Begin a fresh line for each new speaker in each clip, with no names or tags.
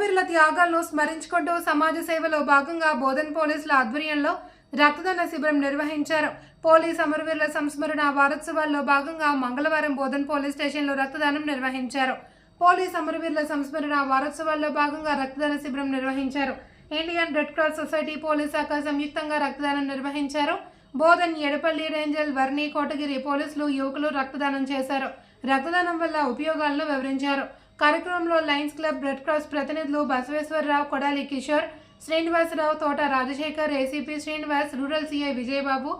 త్యాగాలను స్మరించుకుంటూ సమాజ సేవలో భాగంగా బోధన్ పోలీసుల ఆధ్వర్యంలో రక్తదాన శిబిరం నిర్వహించారు. పోలీస్ అమరవీరుల సంస్మరణ వారోత్సవాల్లో భాగంగా మంగళవారం బోధన్ పోలీస్ స్టేషన్లో రక్తదానం నిర్వహించారు. పోలీస్ అమరవీరుల సంస్మరణ వారోత్సవాల్లో భాగంగా రక్తదాన శిబిరం నిర్వహించారు. Indian red cross society police శాఖ సంయుక్తంగా రక్తదానం నిర్వహించారు. బోధన్ ఎడపల్లి రేంజల్ వర్ణి కోటగిరి పోలీసులు యువకులు రక్తదానం చేశారు. రక్తదానం వల్ల ఉపయోగాలను వివరించారు. కార్యక్రమంలో లయన్స్ క్లబ్ రెడ్ క్రాస్ ప్రతినిధులు Basaveswararao Kodali Kishore Srinivasarao Thota Rajasekhar ACP Srinivas rural CI Vijayababu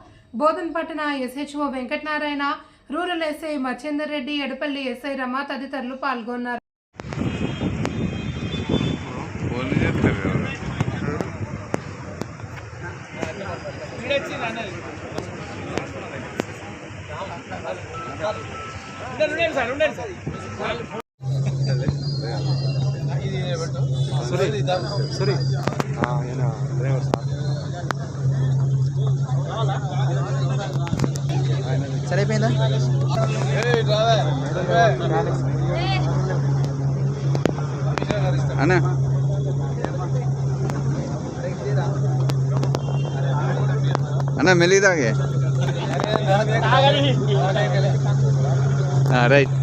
బోధన్పట్టణ SHO Venkatanarayana rural SI Macchender Reddy Edapalli SI Rama తదితరులు పాల్గొన్నారు.
ఫోన్ చేస్తారు ఎవరు
సరిపోయిందా
అన్న. అన్న రైట్.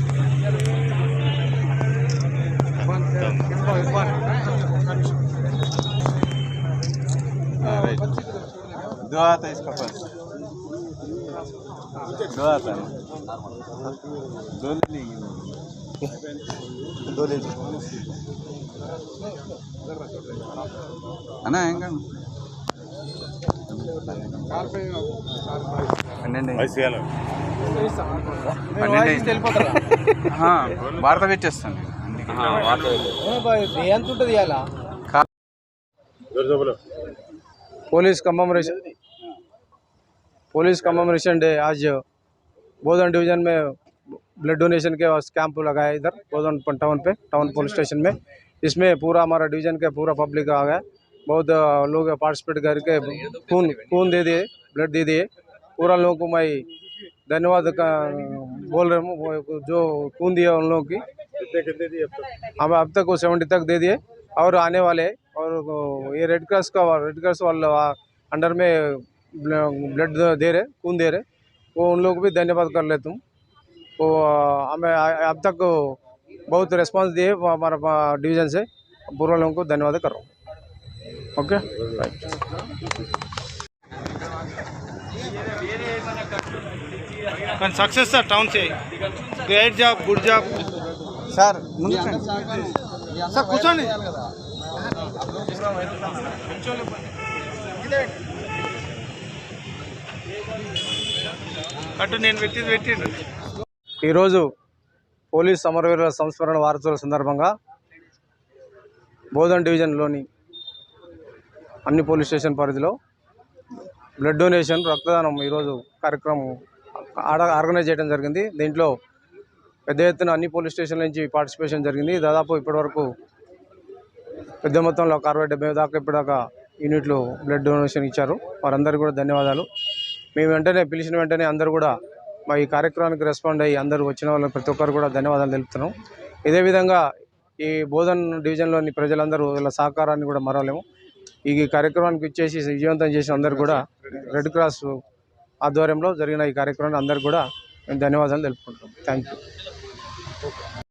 दो आता है इसका पास दो आता है दो ले लेंगे दो ले అన్నా ఏం కాదు పన్నెండు అయింది. పన్నెండు అయింది. ఆ, వార్త పెట్టేస్తాను అందుకే
ఎంత ఉంటుంది ఇవాళ police commemoration police commemoration day आज बोधन डिवीज़न में ब्लड डोनेशन के कैंप लगाया इधर बोधन टाउन पे टाउन पुलिस स्टेशन में। इसमें पूरा हमारा डिवीज़न का पूरा पब्लिक आ गया। बहुत लोग पार्टिसिपेट करके खून खून दे दिए ब्लड दे दिए। पूरा लोगों को मैं धन्यवाद का बोल रहा हूँ जो खून दिया उन लोगों की। हम अब तक? वो सेवेंटी तक दे दिए। और आने वाले हैं। और वो ये रेड क्रॉस का रेड क्रॉस वाला अंडर में ब्लड दे रहे खून दे रहे वो उन लोग को भी धन्यवाद कर लेता हूँ वो हमें अब तक बहुत रिस्पांस दिए वो हमारा डिवीज़न से पूरा लोगों को धन्यवाद कर रहा हूँ ओके
కానీ సక్సెస్ సార్ టౌన్ సే great job good job
sir ముందు రండి.
సార్ కూర్చోండి అటు నేను పెట్టింది పెట్టిండు
ఈరోజు పోలీస్ సమరవీరుల సంస్మరణ వారోత్సవాల సందర్భంగా బోధన్ డివిజన్లోని అన్ని పోలీస్ స్టేషన్ పరిధిలో బ్లడ్ డొనేషన్ రక్తదానం ఈరోజు కార్యక్రమం ఆర్గనైజ్ చేయడం జరిగింది. దీంట్లో పెద్ద ఎత్తున అన్ని పోలీస్ స్టేషన్ నుంచి పార్టిసిపేషన్ జరిగింది. దాదాపు ఇప్పటివరకు పెద్ద మొత్తంలో ఒక అరవై డెబ్బై దాకా ఇప్పటిదాకా యూనిట్లు బ్లడ్ డొనేషన్ ఇచ్చారు. వారందరికీ కూడా ధన్యవాదాలు. మేము వెంటనే పిలిచిన వెంటనే అందరూ కూడా మా ఈ కార్యక్రమానికి రెస్పాండ్ అయ్యి అందరూ వచ్చిన వాళ్ళు ప్రతి ఒక్కరు కూడా ధన్యవాదాలు తెలుపుతున్నాం. ఇదే విధంగా ఈ బోధన్ డివిజన్లోని ప్రజలందరూ వీళ్ళ సహకారాన్ని కూడా మరవలేము. ఈ కార్యక్రమానికి ఇచ్చేసి విజయవంతం చేసిన అందరూ కూడా రెడ్ క్రాస్ ఆధ్వర్యంలో జరిగిన ఈ కార్యక్రమాన్ని అందరూ కూడా మేము ధన్యవాదాలు తెలుపుకుంటున్నాం. Thank you